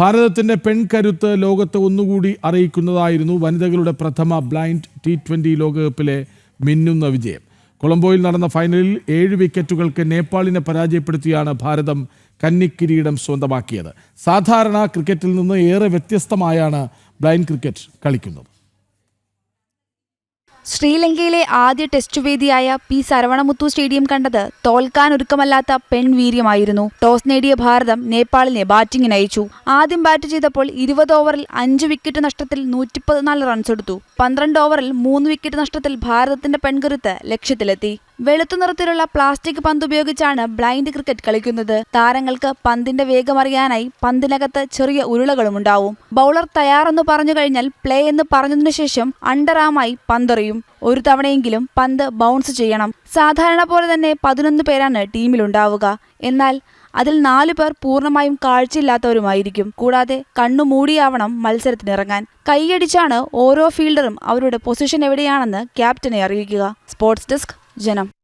ഭാരതത്തിന്റെ പെൺകരുത്ത് ലോകത്തെ ഒന്നുകൂടി അറിയിക്കുന്നതായിരുന്നു വനിതകളുടെ പ്രഥമ ബ്ലൈൻഡ് ടി ട്വന്റി ലോകകപ്പിലെ മിന്നുന്ന വിജയം. കൊളംബോയിൽ നടന്ന ഫൈനലിൽ ഏഴ് വിക്കറ്റുകൾക്ക് നേപ്പാളിനെ പരാജയപ്പെടുത്തിയാണ് ഭാരതം കന്നിക്കിരീടം സ്വന്തമാക്കിയത്. സാധാരണ ക്രിക്കറ്റിൽ നിന്ന് ഏറെ വ്യത്യസ്തമായാണ് ബ്ലൈൻഡ് ക്രിക്കറ്റ് കളിക്കുന്നത്. ശ്രീലങ്കയിലെ ആദ്യ ടെസ്റ്റ് വേദിയായ പി സരവണമുത്തു സ്റ്റേഡിയം കണ്ടത് തോൽക്കാൻ ഒരുക്കമല്ലാത്ത പെൺവീര്യമായിരുന്നു ടോസ് നേടിയ ഭാരതം നേപ്പാളിനെ ബാറ്റിംഗിന് അയച്ചു. ആദ്യം ബാറ്റ് ചെയ്തപ്പോൾ ഇരുപത് ഓവറിൽ അഞ്ച് വിക്കറ്റ് നഷ്ടത്തിൽ നൂറ്റി പതിനാല് റൺസ് എടുത്തു. പന്ത്രണ്ട് ഓവറിൽ മൂന്ന് വിക്കറ്റ് നഷ്ടത്തിൽ ഭാരതത്തിന്റെ പെൺകരുത്ത് ലക്ഷ്യത്തിലെത്തി. വെളുത്ത നിറത്തിലുള്ള പ്ലാസ്റ്റിക് പന്ത് ഉപയോഗിച്ചാണ് ബ്ലൈൻഡ് ക്രിക്കറ്റ് കളിക്കുന്നത്. താരങ്ങൾക്ക് പന്തിന്റെ വേഗമറിയാനായി പന്തിനകത്ത് ചെറിയ ഉരുളകളും ഉണ്ടാവും. ബൗളർ തയ്യാറെന്ന് പറഞ്ഞു കഴിഞ്ഞാൽ പ്ലേ എന്ന് പറഞ്ഞതിനു ശേഷം അണ്ടറാമായി പന്തെറിയും. ഒരു തവണയെങ്കിലും പന്ത് ബൗൺസ് ചെയ്യണം. സാധാരണ പോലെ തന്നെ പതിനൊന്ന് പേരാണ് ടീമിലുണ്ടാവുക എന്നാൽ അതിൽ നാലു പേർ പൂർണമായും കാഴ്ചയില്ലാത്തവരുമായിരിക്കും. കൂടാതെ കണ്ണു മൂടിയാവണം മത്സരത്തിനിറങ്ങാൻ. കൈയടിച്ചാണ് ഓരോ ഫീൽഡറും അവരുടെ പൊസിഷൻ എവിടെയാണെന്ന് ക്യാപ്റ്റനെ അറിയിക്കുക. Sports desk Jenna.